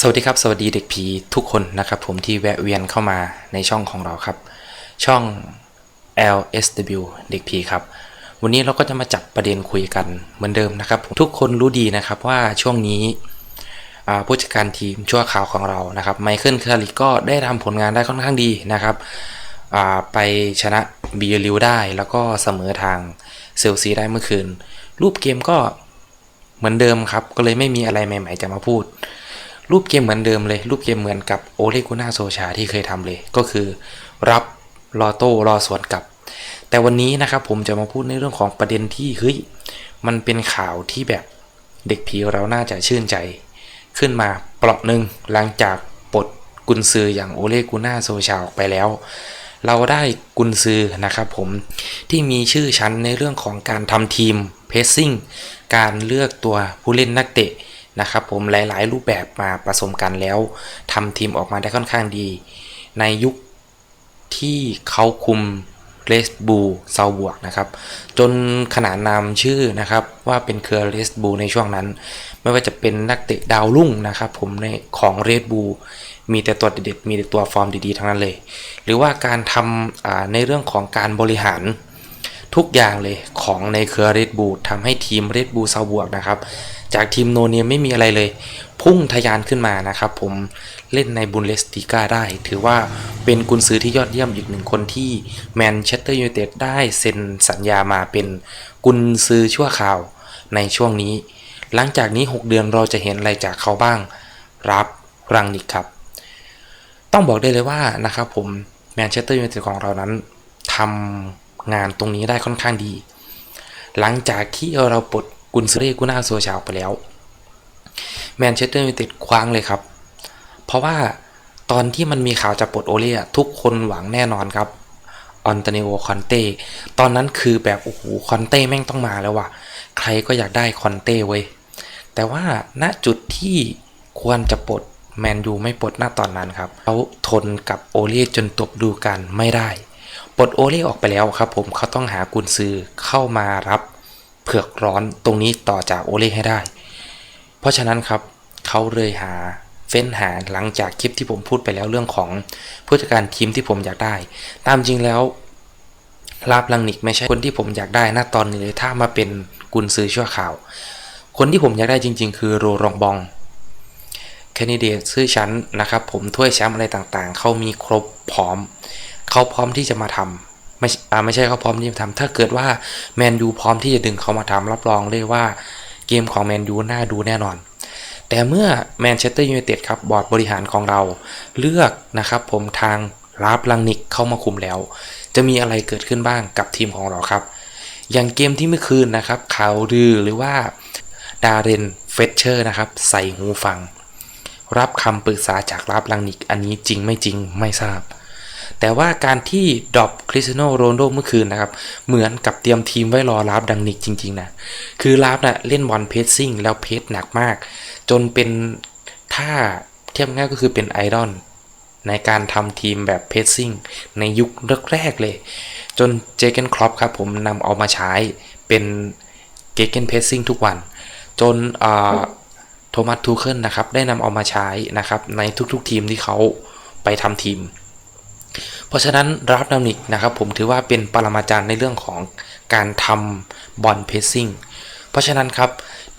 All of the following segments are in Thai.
สวัสดีครับ สวัสดีเด็กผีทุกคนนะครับผมที่แวะเวียนเข้ามาในช่องของเราครับ ช่อง LSW เด็กผีครับ วันนี้เราก็จะมาจับประเด็นคุยกันเหมือนเดิมนะครับทุกคนรู้ดีนะครับว่าช่วงนี้ผู้จัดการทีมชั่วข่าวของเรานะครับไมเคิลคาริกก็ได้ทำผลงานได้ค่อนข้างดีนะครับไปชนะบีลิวได้แล้วก็เสมอทางเซลซีได้เมื่อคืน รูปเกมก็เหมือนเดิมครับ ก็เลยไม่มีอะไรใหม่ ๆ จะมาพูด รูปเกมเหมือนเดิมเลย รูปเกมเหมือนกับโอเลกุน่าโซชาที่เคยทำเลย ก็คือ รับรอโต้รอสวนกลับ แต่วันนี้นะครับผมจะมาพูดในเรื่องของประเด็นที่เฮ้ยมันเป็นข่าวที่แบบเด็กผีเราน่าจะชื่นใจ ขึ้นมาเปราะหนึ่งหลังจากปลดกุนซืออย่างโอเลกุน่าโซชาออกไปแล้ว เราได้กุนซือนะครับผมที่มีชื่อชั้นในเรื่องของการทำทีมเพสซิ่งการเลือกตัวผู้เล่นนักเตะ นะครับผมหลายๆ รูปแบบมาผสมกันแล้วทำทีมออกมาได้ค่อนข้างดี ในยุคที่เขาคุมเรสบูเซาบวกนะครับ จนขนานนามชื่อนะครับว่าเป็นเครือเรสบูในช่วงนั้น ไม่ว่าจะเป็นนักเตะดาวรุ่งนะครับผมในของเรดบูมีแต่ตัวเด็ดๆมีแต่ตัวฟอร์มดีๆทั้งนั้นเลย หรือว่าการทำในเรื่องของการบริหารทุกอย่างเลยของในเครือ Red Bull ทำให้ทีม Red Bull ซาบวกนะครับ จากทีมโนเนียไม่มีอะไรเลย พุ่งทะยานขึ้นมานะครับผมเล่นในบุนเลสติก้าได้ ถือว่าเป็นกุนซือที่ยอดเยี่ยมอีกหนึ่งคนที่แมนเชสเตอร์ยูไนเต็ดได้เซ็นสัญญามาเป็นกุนซือชั่วคราวในช่วงนี้ หลังจากนี้ 6 เดือนเราจะเห็นอะไรจากเขาบ้าง รับรังนิกครับ ต้องบอกได้เลยว่านะครับผมแมนเชสเตอร์ยูไนเต็ดของเรานั้นทำงานตรงนี้ได้ค่อนข้างดี หลังจากที่เราปลด กุนซือเรกุน่าโซชาออกไปแล้วแมนเชสเตอร์ยูไนเต็ดคว้างเลยครับ เพราะว่าตอนที่มันมีข่าวจะปลดโอเล่ทุกคนหวังแน่นอนครับออนต n นิโอคอนเต้ตอนนั้นคือแบบโอ้โหคอนเต้แม่งต้องมาแล้วว่ะ ใครก็อยากได้คอนเต้เว้ย แต่ว่าณจุดที่ควรจะปลดแมนยูไม่ปลดณตอนนั้นครับเขาทนกับโอเล่จนตบดูกันไม่ได้ ปลดโอเล่ออกไปแล้วครับผมเขาต้องหากุนซือเข้ามารับ เผือกร้อนตรงนี้ต่อจากโอเล่ให้ได้ เพราะฉะนั้นครับเขาเลยหาเฟ้นหาหลังจากคลิปที่ผมพูดไปแล้วเรื่องของผู้จัดการทีมที่ผมอยากได้ ตามจริงแล้วลาบลังนิกไม่ใช่คนที่ผมอยากได้ณตอนนี้เลยถ้ามาเป็นกุนซือชั่วข่าว คนที่ผมอยากได้จริง ๆ คือโรรองบองแคนดิเดตชื่อชั้นนะครับ ผมถ้วยแชมป์อะไรต่างๆ เขามีครบพร้อม เขาพร้อมที่จะมาทำ ไม่อ่าไม่ใช่เขาพร้อมที่จะทำถ้าเกิดว่าแมนยูพร้อมที่จะดึงเขามาทำรับรองเลยว่าเกมของแมนยูน่าดูแน่นอน แต่เมื่อแมนเชสเตอร์ยูไนเต็ดครับบอร์ดบริหารของเราเลือกนะครับผมทางรับลังนิกเข้ามาคุมแล้ว จะมีอะไรเกิดขึ้นบ้างกับทีมของเราครับ อย่างเกมที่เมื่อคืนนะครับข่าวดือหรือว่าดาเรนเฟเชอร์นะครับใส่หูฟัง รับคำปรึกษาจากรับลังนิกอันนี้จริงไม่จริงไม่ทราบ แต่ว่าการที่ดรอปคริสเตียโนโรนโดเมื่อคืนนะครับ เหมือนกับเตรียมทีมไว้รอรับดังนิกจริง ๆ นะ คือรับนะ่ะเล่นบอลเพสซิ่งแล้วเพสหนักมาก จนเป็นถ้าเทียบง่ายก็คือเป็นไอดอลในการทำทีมแบบเพสซิ่งในยุคแรกๆเลย จนเจเกนครอปครับผมนำเอามาใช้เป็นเกเกนเพสซิ่งทุกวัน จนโทมัสทูเคิลนะครับ ได้นำเอามาใช้นะครับ ในทุกๆทีมที่เขาไปทำทีม เพราะฉะนั้นรับนานิกนะครับผมถือว่าเป็นปรมาจารย์ในเรื่องของการทำบอลเพสซิ่งเพราะฉะนั้นครับ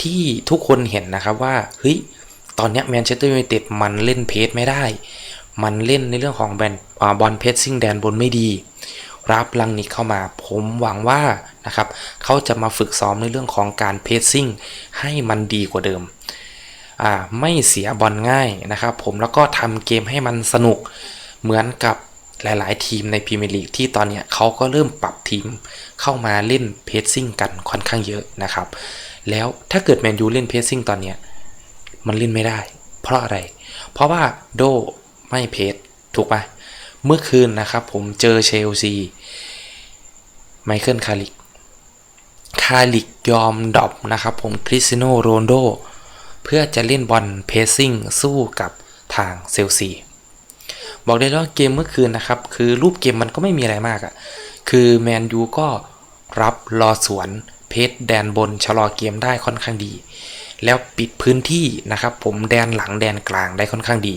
ที่ทุกคนเห็นนะครับว่าเฮ้ยตอนนี้แมนเชสเตอร์ยูไนเต็ดมันเล่นเพสไม่ได้ มันเล่นในเรื่องของแบนอ่าบอลเพสซิ่งแดนบนไม่ดีรับลังนิกเข้ามา ผมหวังว่านะครับเขาจะมาฝึกซ้อมในเรื่องของการเพสซิ่งให้มันดีกว่าเดิม ไม่เสียบอลง่ายนะครับผมแล้วก็ทำเกมให้มันสนุกเหมือนกับ หลาย ๆ ทีมในพรีเมียร์ลีกที่ตอนเนี้ยเขาก็เริ่มปรับทีมเข้ามาเล่นเพสซิ่งกันค่อนข้างเยอะนะครับ แล้วถ้าเกิดแมนยูเล่นเพสซิ่งตอนเนี้ยมันเล่นไม่ได้ เพราะอะไร เพราะว่าโดไม่เพสถูกปะเมื่อคืนนะครับผมเจอเชลซีไมเคิลคาริกคาริกยอมดรอปนะครับผมคริสตียโนโรนโด เพื่อจะเล่นบอลเพสซิ่งสู้กับทางเซลซี บอกได้เลยว่าเกมเมื่อคืนนะครับ คือรูปเกมมันก็ไม่มีอะไรมากอะ่ะ คือแมนยูก็รับรอสวนเพสแดนบนชะลอเกมได้ค่อนข้างดี แล้วปิดพื้นที่นะครับ ผมแดนหลังแดนกลางได้ค่อนข้างดี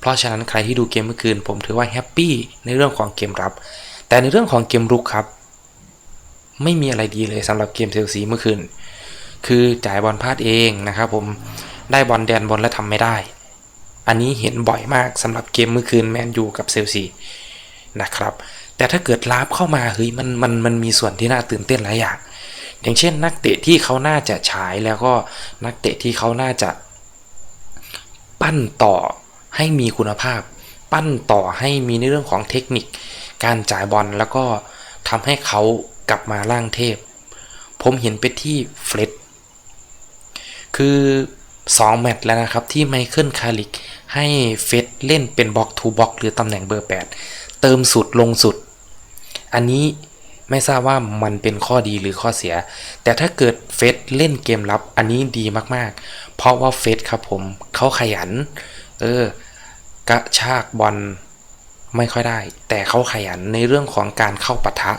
เพราะฉะนั้นใครที่ดูเกมเมื่อคืน ผมถือว่าแฮปปี้ในเรื่องของเกมรับ แต่ในเรื่องของเกมรุกครับ ไม่มีอะไรดีเลยสำหรับเกมเชลซีเมื่อคืน คือจ่ายบอลพลาดเองนะครับผมได้บอลแดนบอลแล้วทำไม่ได้ อันนี้เห็นบ่อยมากสำหรับเกมเมื่อคืนแมนยูกับเชลซีนะครับ แต่ถ้าเกิดลาบเข้ามาเฮ้ยมันมันมันมีส่วนที่น่าตื่นเต้นหลายอย่าง อย่างเช่น นักเตะที่เขาน่าจะฉายแล้วก็นักเตะที่เขาน่าจะ ปั้นต่อให้มีคุณภาพ ปั้นต่อให้มีในเรื่องของเทคนิค การจ่ายบอลแล้วก็ทำให้เขากลับมาล่างเทพ ผมเห็นไปที่เฟรดคือ 2 แมตช์แล้วนะครับ ที่ไมเคิลคาริกให้เฟสเล่นเป็นบล็อกทูบล็อกหรือตำแหน่งเบอร์ 8 เติมสุดลงสุด อันนี้ไม่ทราบว่ามันเป็นข้อดีหรือข้อเสีย แต่ถ้าเกิดเฟสเล่นเกมรับอันนี้ดีมากๆ เพราะว่าเฟสครับผมเขาขยัน เออกระชากบอลไม่ค่อยได้ แต่เขาขยันในเรื่องของการเข้าปะทะ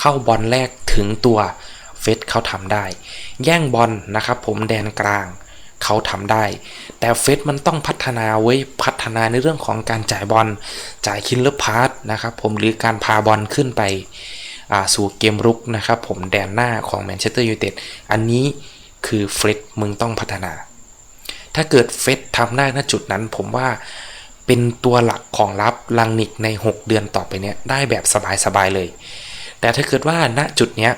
เข้าบอลแรกถึงตัวเฟสเขาทำได้ แย่งบอลนะครับผมแดนกลาง เขาทำได้ แต่เฟสมันต้องพัฒนาไว้พัฒนาในเรื่องของการจ่ายบอลจ่ายคินเลอร์พาสนะครับผมหรือการพาบอลขึ้นไปสู่เกมรุกนะครับผมแดนหน้าของแมนเชสเตอร์ยูไนเต็ดอันนี้คือเฟสมึงต้องพัฒนา ถ้าเกิดเฟสทำได้ณจุดนั้นผมว่าเป็นตัวหลักของรับลังนิกใน 6 เดือนต่อไปเนี้ยได้แบบสบายๆเลย แต่ถ้าเกิดว่าณจุดเนี้ย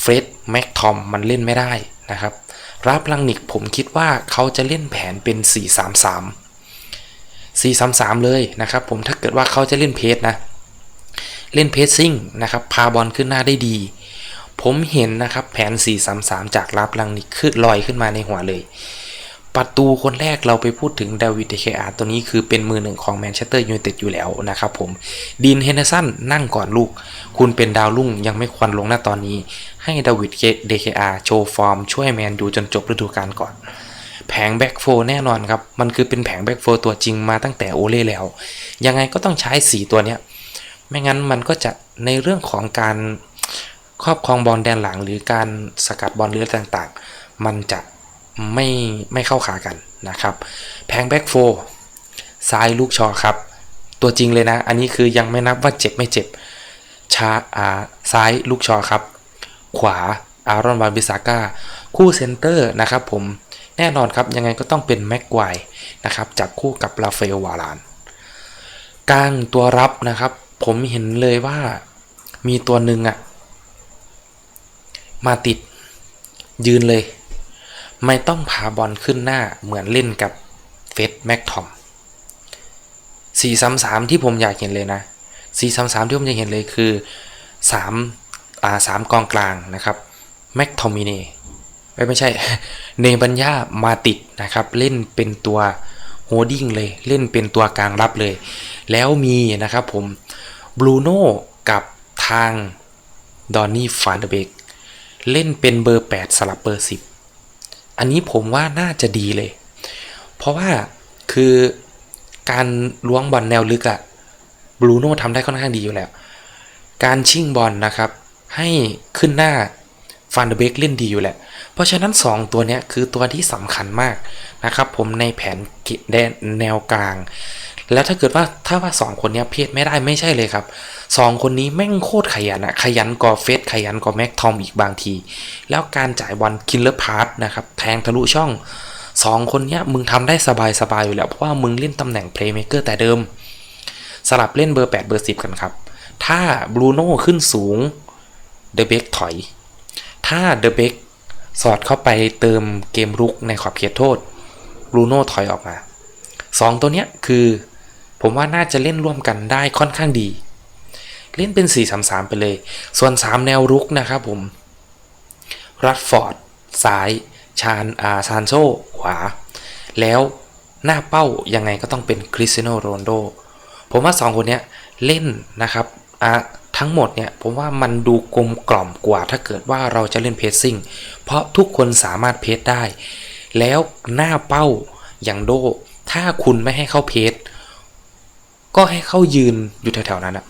เฟรดแม็กทอมมันเล่นไม่ได้นะครับ รับลังนิกผมคิดว่าเขาจะเล่นแผนเป็น 4-3-3 4-3-3 เลยนะครับผมถ้าเกิดว่าเขาจะเล่นเพสนะ เล่นเพสซิ่งนะครับพาบอลขึ้นหน้าได้ดี ผมเห็นนะครับแผน 4-3-3 จากรับลังนิกขึ้นลอยขึ้นมาในหัวเลย ประตูคนแรกเราไปพูดถึงดาวิดเดเคอาตัวนี้คือเป็นมือหนึ่งของแมนเชสเตอร์ยูไนเต็ดอยู่แล้วนะครับผมดีนเฮนเดอร์สันนั่งก่อนลูก คุณเป็นดาวรุ่งยังไม่ควรลงหน้าตอนนี้ ให้ดาวิดเดเคอาโชว์ฟอร์ม ช่วยแมนยูจนจบฤดูกาลก่อน แผงแบ็กโฟแน่นอนครับ มันคือเป็นแผงแบ็กโฟตัวจริงมาตั้งแต่โอเล่แล้ว ยังไงก็ต้องใช้ 4 ตัวเนี้ยไม่งั้นมันก็จะในเรื่องของการครอบครองบอลแดนหลังหรือการสกัดบอลหรืออะไรต่างๆ มันจะ ไม่ไม่เข้าขากันนะครับ แพงแบ็กโฟซ้ายลูกชอครับ ตัวจริงเลยนะ อันนี้คือยังไม่นับว่าเจ็บไม่เจ็บชาอาซ้ายลูกชอครับ ขวาอารอนวานบิซาก้าคู่เซนเตอร์นะครับผมแน่นอนครับยังไงก็ต้องเป็นแม็กไกวนะครับจับคู่กับลาเฟลวารานกลางตัวรับนะครับ ผมเห็นเลยว่ามีตัวหนึ่งอะมาติดยืนเลย ไม่ต้องพาบอลขึ้นหน้าเหมือนเล่นกับเฟสแม็กทอมสี่สามสามที่ผมอยากเห็นเลยนะสี่สามสามที่ผมอยากเห็นเลยคือสามอ่าสามกองกลางนะครับแม็กทอมิเน่ไม่ไม่ใช่เนบัญญามาติดนะครับ เล่นเป็นตัวโฮดดิ้งเลย เล่นเป็นตัวกลางรับเลย แล้วมีนะครับผมบรูโน่กับทางดอนนี่ฟานเดเบกเล่นเป็นเบอร์ 8 สลับเบอร์ 10 อันนี้ผมว่าน่าจะดีเลย เพราะว่าคือการล้วงบอลแนวลึกอะบรูโน่ทำได้ค่อนข้างดีอยู่แล้ว การชิ่งบอลนะครับ ให้ขึ้นหน้าฟานเดเบกเล่นดีอยู่แหละ เพราะฉะนั้น 2 ตัวนี้คือตัวที่สำคัญมากนะครับ ผมในแผนแนวกลาง แล้วถ้าเกิดว่าถ้าว่า 2 คนนี้เพศไม่ได้ไม่ใช่เลยครับ 2 คนนี้แม่งโคตรขยันอะขยันกว่าเฟสขยันกว่าแม็กทอมอีกบางที แล้วการจ่ายบอลคินเลอร์พาร์ตนะครับแทงทะลุช่อง 2 คนนี้มึงทำได้สบายๆอยู่แล้วเพราะว่ามึงเล่นตำแหน่งเพลย์เมเกอร์แต่เดิม สลับเล่นเบอร์ 8 เบอร์ 10 กันครับ ถ้าบรูโน่ขึ้นสูงเดอะเบกถอย ถ้าเดอะเบกสอดเข้าไปเติมเกมรุกในขอบเขตโทษบรูโน่ถอยออกมา 2 ตัวเนี้ยคือ ผมว่าน่าจะเล่นร่วมกันได้ค่อนข้างดี เล่นเป็น 4-3-3 ไปเลย ส่วน 3 แนวรุกนะครับผม รัดฟอร์ดซ้าย ชานอาซานโซขวา แล้วหน้าเป้ายังไงก็ต้องเป็นคริสเตียโนโรนโด ผมว่า 2 คนเนี้ยเล่นนะครับอะทั้งหมดเนี่ยผมว่ามันดูกลมกล่อมกว่าถ้าเกิดว่าเราจะเล่นเพสซิ่ง เพราะทุกคนสามารถเพสได้ แล้วหน้าเป้าอย่างโด ถ้าคุณไม่ให้เข้าเพส ก็ให้เข้ายืนอยู่แถวๆนั้นอะ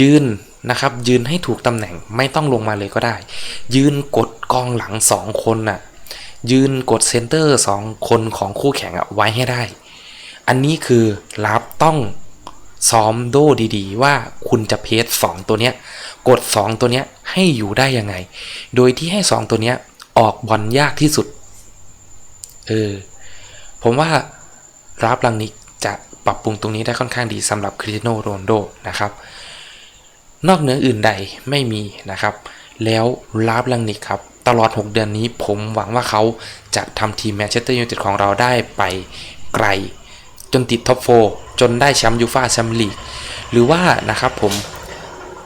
ยืนนะครับ ยืนให้ถูกตำแหน่งไม่ต้องลงมาเลยก็ได้ ยืนกดกองหลังสองคนน่ะ ยืนกดเซนเตอร์สองคนของคู่แข่งอะไว้ให้ได้ อันนี้คือรับต้องซ้อมโดดีๆ ว่าคุณจะเพจสองตัวเนี้ย กด2ตัวเนี้ยให้อยู่ได้ยังไง โดยที่ให้2ตัวเนี้ยออกบอลยากที่สุด เออ ผมว่ารับลังนิก ปรับปรุงตรงนี้ได้ค่อนข้างดีสำหรับคริสเตียโนโรนโดนะครับ นอกเหนืออื่นใดไม่มีนะครับ แล้วลาบลังนิกครับ ตลอด 6 เดือนนี้ผมหวังว่าเขาจะทำทีมแมนเชสเตอร์ยูไนเต็ดของเราได้ไปไกล จนติดท็อปโฟจนได้แชมป์ยูฟ่าแชมเปี้ยนลีกหรือว่านะครับผม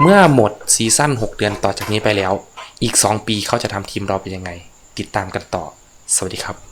เมื่อหมดซีซั่น6 เดือนต่อจากนี้ไปแล้ว อีก 2 ปีเขาจะทำทีมเราเป็นยังไง ติดตามกันต่อ สวัสดีครับ